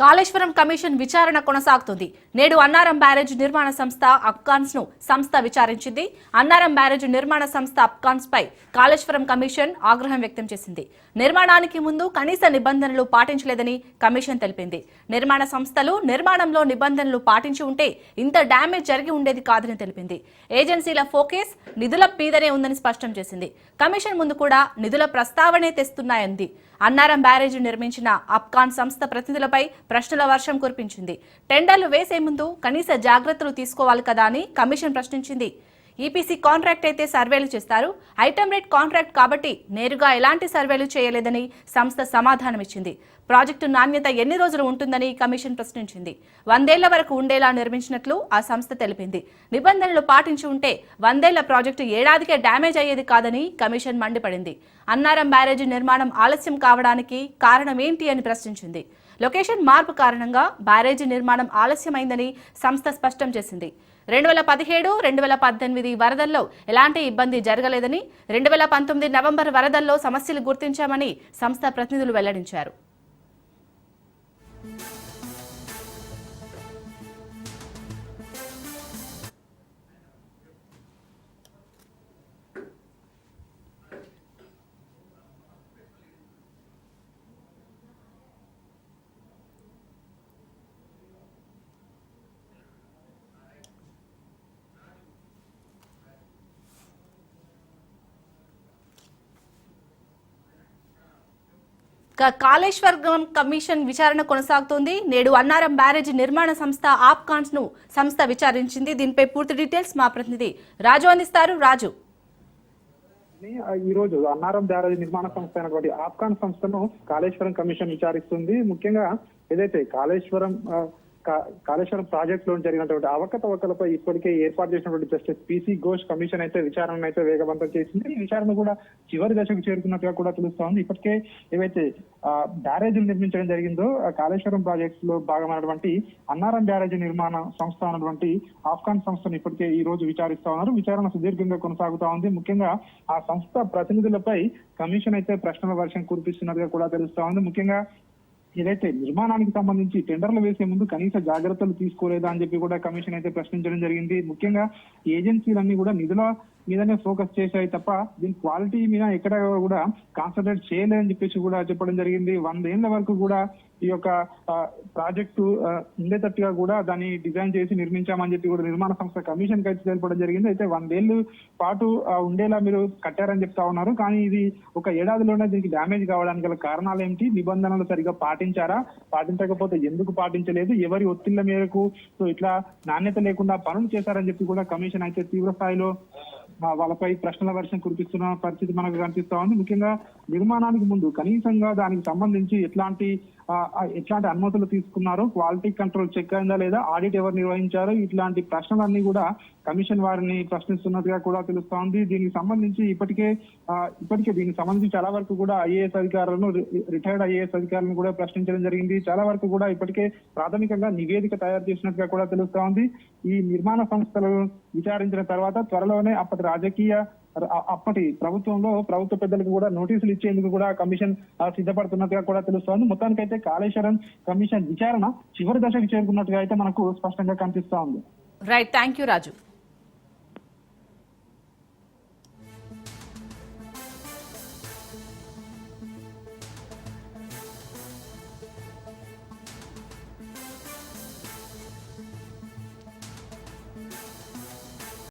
Kaleshwaram commission విచారణ కొనసాగుతుంది. నేడు అన్నారం బ్యారేజ్ నిర్మాణ సంస్థ అఫ్ఘాన్స్ను సంస్థ విచారించింది. అన్నారం బ్యారేజ్ నిర్మాణ సంస్థ అఫ్ఘాన్స్ పై కాళేశ్వరం కమిషన్ ఆగ్రహం వ్యక్తం చేసింది. నిర్మాణానికి ముందు కనీస నిబంధనలు పాటించలేదని కమిషన్ తెలిపింది. నిర్మాణ సంస్థలు నిర్మాణంలో నిబంధనలు పాటించి ఉంటే ఇంత డ్యామేజ్ జరిగి ఉండేది కాదని తెలిపింది. ఏజెన్సీల ఫోకస్ నిధుల పీదనే ఉందని స్పష్టం చేసింది. కమిషన్ ముందు కూడా నిధుల ప్రస్తావనే తెస్తున్నాయంది. అన్నారం బ్యారేజ్ నిర్మించిన అఫ్ఘాన్ సంస్థ ప్రతినిధులపై ప్రశ్నల వర్షం కురిపించింది. టెండర్లు వేసే ముందు కనీస జాగ్రత్తలు తీసుకోవాలి కదా అని కమిషన్ ప్రశ్నించింది. ఈపీసీ కాంట్రాక్ట్ అయితే సర్వేలు చేస్తారు. ఐటమ్ రేట్ కాంట్రాక్ట్ కాబట్టి నేరుగా ఎలాంటి సర్వేలు చేయలేదని సంస్థ సమాధానమిచ్చింది. ప్రాజెక్టు నాణ్యత ఎన్ని రోజులు ఉంటుందని కమిషన్ ప్రశ్నించింది. వందేళ్ళ వరకు ఉండేలా నిర్మించినట్లు ఆ సంస్థ తెలిపింది. నిబంధనలు పాటించి ఉంటే వందేళ్ళ ప్రాజెక్టు ఏడాదికే డ్యామేజ్ అయ్యేది కాదని కమిషన్ మండిపడింది. అన్నారం బ్యారేజీ నిర్మాణం ఆలస్యం కావడానికి కారణం ఏంటి అని ప్రశ్నించింది. లొకేషన్ మార్పు కారణంగా బ్యారేజీ నిర్మాణం ఆలస్యమైందని సంస్థ స్పష్టం చేసింది. రెండు వేల పదిహేడు రెండు వేల పద్దెనిమిది వరదల్లో ఎలాంటి ఇబ్బంది జరగలేదని రెండు వేల పంతొమ్మిది నవంబర్ వరదల్లో సమస్యలు గుర్తించామని సంస్థ ప్రతినిధులు వెల్లడించారు. కాళేశ్వరం కమిషన్ విచారణ కొనసాగుతోంది. నేడు అన్నారం బ్యారేజ్ నిర్మాణ సంస్థ ఆప్కాన్స్ను సంస్థ విచారించింది. దీనిపై పూర్తి డీటెయిల్స్ మా ప్రతినిధి రాజు అందిస్తారు. రాజు. ఈ రోజు అన్నారం బ్యారేజ్ నిర్మాణ సంస్థ అయినటువంటి ఆఫ్ఘాన్ సంస్థను కాళేశ్వరం కమిషన్ విచారిస్తుంది. ముఖ్యంగా ఏదైతే కాళేశ్వరం కాళేశ్వరం ప్రాజెక్ట్లో జరిగినటువంటి అవకతవకలపై ఇప్పటికే ఏర్పాటు చేసినటువంటి జస్టిస్ పిసి ఘోష్ కమిషన్ అయితే విచారణ అయితే వేగవంతం చేసింది. ఈ విచారణ కూడా చివరి దశకు చేరుకున్నట్టుగా కూడా తెలుస్తోంది. ఇప్పటికే ఏవైతే ఆ, బ్యారేజీలు నిర్మించడం జరిగిందో కాళేశ్వరం ప్రాజెక్ట్లో భాగమైనటువంటి అన్నారం బ్యారేజీ నిర్మాణ సంస్థ అన్నటువంటి ఆఫ్ఘాన్ సంస్థను ఇప్పటికే ఈ రోజు విచారిస్తా ఉన్నారు. విచారణ సుదీర్ఘంగా కొనసాగుతా ఉంది. ముఖ్యంగా ఆ సంస్థ ప్రతినిధులపై కమిషన్ అయితే ప్రశ్నల వర్షం కురిపిస్తున్నట్టుగా కూడా తెలుస్తా ఉంది. ముఖ్యంగా ఏదైతే నిర్మాణానికి సంబంధించి టెండర్లు వేసే ముందు కనీస జాగ్రత్తలు తీసుకోలేదా అని చెప్పి కూడా కమిషన్ అయితే ప్రశ్నించడం జరిగింది. ముఖ్యంగా ఏజెన్సీలన్నీ కూడా నిధుల మీదనే ఫోకస్ చేశాయి తప్ప దీని క్వాలిటీ మీద ఎక్కడ కూడా కాన్సన్ట్రేట్ చేయలేదని చెప్పేసి కూడా చెప్పడం జరిగింది. వందేళ్ళ వరకు కూడా ఈ యొక్క ప్రాజెక్టు ఉండేటట్టుగా కూడా దాన్ని డిజైన్ చేసి నిర్మించామని చెప్పి కూడా నిర్మాణ సంస్థ కమిషన్కి అయితే తెలపడం జరిగింది. అయితే వందేళ్ళు పాటు ఉండేలా మీరు కట్టారని చెప్తా ఉన్నారు. కానీ ఇది ఒక ఏడాదిలోనే దీనికి డ్యామేజ్ కావడానికి గల కారణాలు ఏమిటి? నిబంధనలు సరిగా పాటించారా? పాటించకపోతే ఎందుకు పాటించలేదు? ఎవరి ఒత్తిళ్ళ మేరకు సో ఇట్లా నాణ్యత లేకుండా పనులు చేశారని చెప్పి కూడా కమిషన్ అయితే తీవ్ర స్థాయిలో వాళ్ళపై ప్రశ్నల వర్షం కురిపిస్తున్న పరిస్థితి మనకు కనిపిస్తా ఉంది. ముఖ్యంగా నిర్మాణానికి ముందు కనీసంగా దానికి సంబంధించి ఎట్లాంటి ఎట్లాంటి అనుమతులు తీసుకున్నారు క్వాలిటీ కంట్రోల్ చెక్ అయిందా లేదా ఆడిట్ ఎవరు నిర్వహించారు ఇట్లాంటి ప్రశ్నలన్నీ కూడా కమిషన్ వారిని ప్రశ్నిస్తున్నట్టుగా కూడా తెలుస్తా ఉంది. దీనికి సంబంధించి ఇప్పటికే ఇప్పటికే దీనికి సంబంధించి చాలా వరకు కూడా ఐఏఎస్ అధికారులను రిటైర్డ్ ఐఏఎస్ అధికారులను కూడా ప్రశ్నించడం జరిగింది. చాలా వరకు కూడా ఇప్పటికే ప్రాథమికంగా నివేదిక తయారు చేసినట్టుగా కూడా తెలుస్తా ఉంది. ఈ నిర్మాణ సంస్థలను విచారించిన తర్వాత త్వరలోనే అప్పటి రాజకీయ అప్పటి ప్రభుత్వంలో ప్రభుత్వ పెద్దలకు కూడా నోటీసులు ఇచ్చేందుకు కూడా కమిషన్ సిద్ధపడుతున్నట్టుగా కూడా తెలుస్తోంది. మొత్తానికైతే కాళేశ్వరం కమిషన్ విచారణ చివరి దశకు చేరుకున్నట్టుగా అయితే మనకు స్పష్టంగా కనిపిస్తా ఉంది రైట్ థ్యాంక్ యూ రాజు